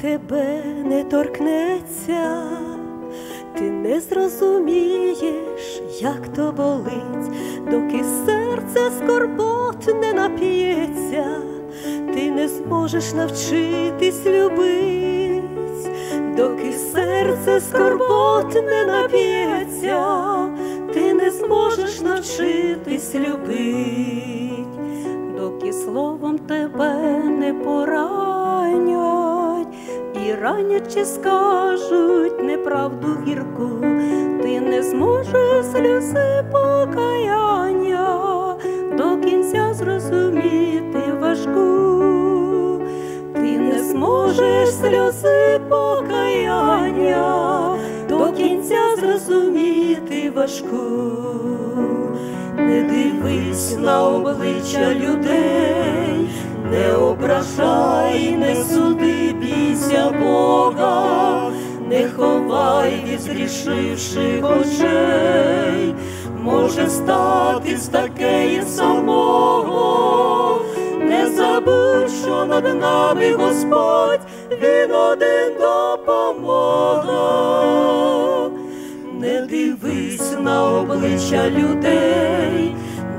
тебе не торкнеться, ти не зрозумієш, як то болить, доки серце скорбот не нап'ється, ти не зможеш навчитись любить, доки серце скорбот не нап'ється, ти не зможеш навчитись любить, доки словом тебе і ранячи скажуть неправду гірку, ти не зможеш сльози покаяння до кінця зрозуміти важку, ти не зможеш сльози покаяння до кінця зрозуміти важку, не дивись на обличчя людей, не ображай, не суди, бійся Бога, не ховай від зрішивших очей, може статись таке і самого, не забудь, що над нами Господь, Він один допомога. Не дивись на обличчя людей,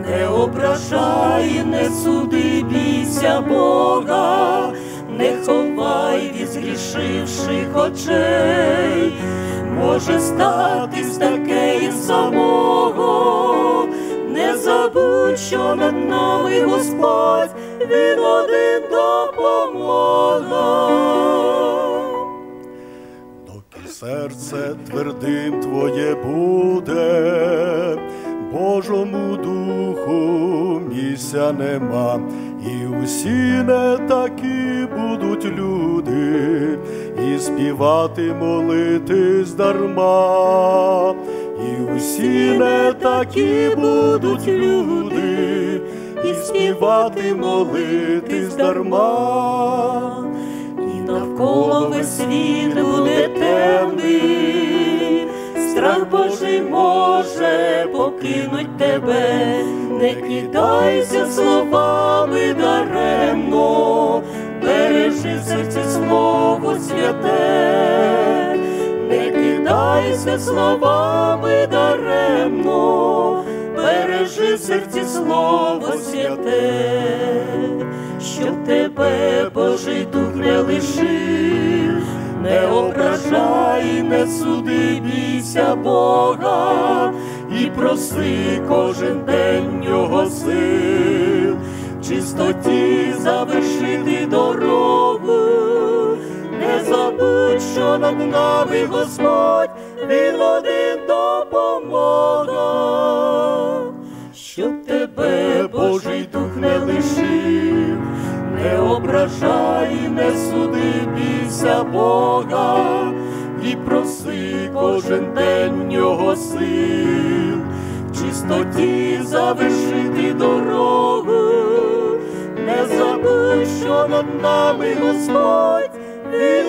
не ображай, не суди, бійся Бога, не ховай від згрішивших очей, може статись таке і самого, не забудь, що над нами Господь, Він один допомога. Доки серце твердим твоє буде, Божому духу місця нема, і усі не такі будуть люди, і співати молитись дарма, і усі не такі будуть люди, і співати молитись дарма. І навколо весь світ буде темний, страх Божий може покинуть тебе, не кидайся словами в серці слово святе, не кидайся словами даремно, бережи серці слово святе, щоб тебе Божий дух не лишив, не ображай, не суди, бійся Бога, і проси кожен день нього сил, чистоті завершити дорогу, над нами Господь, Він один допомога, щоб тебе Божий дух не лишив, не ображай, не суди, бійся Бога, і проси кожен день нього сил, чистоті завершити дорогу, не забудь, що над нами Господь, Він.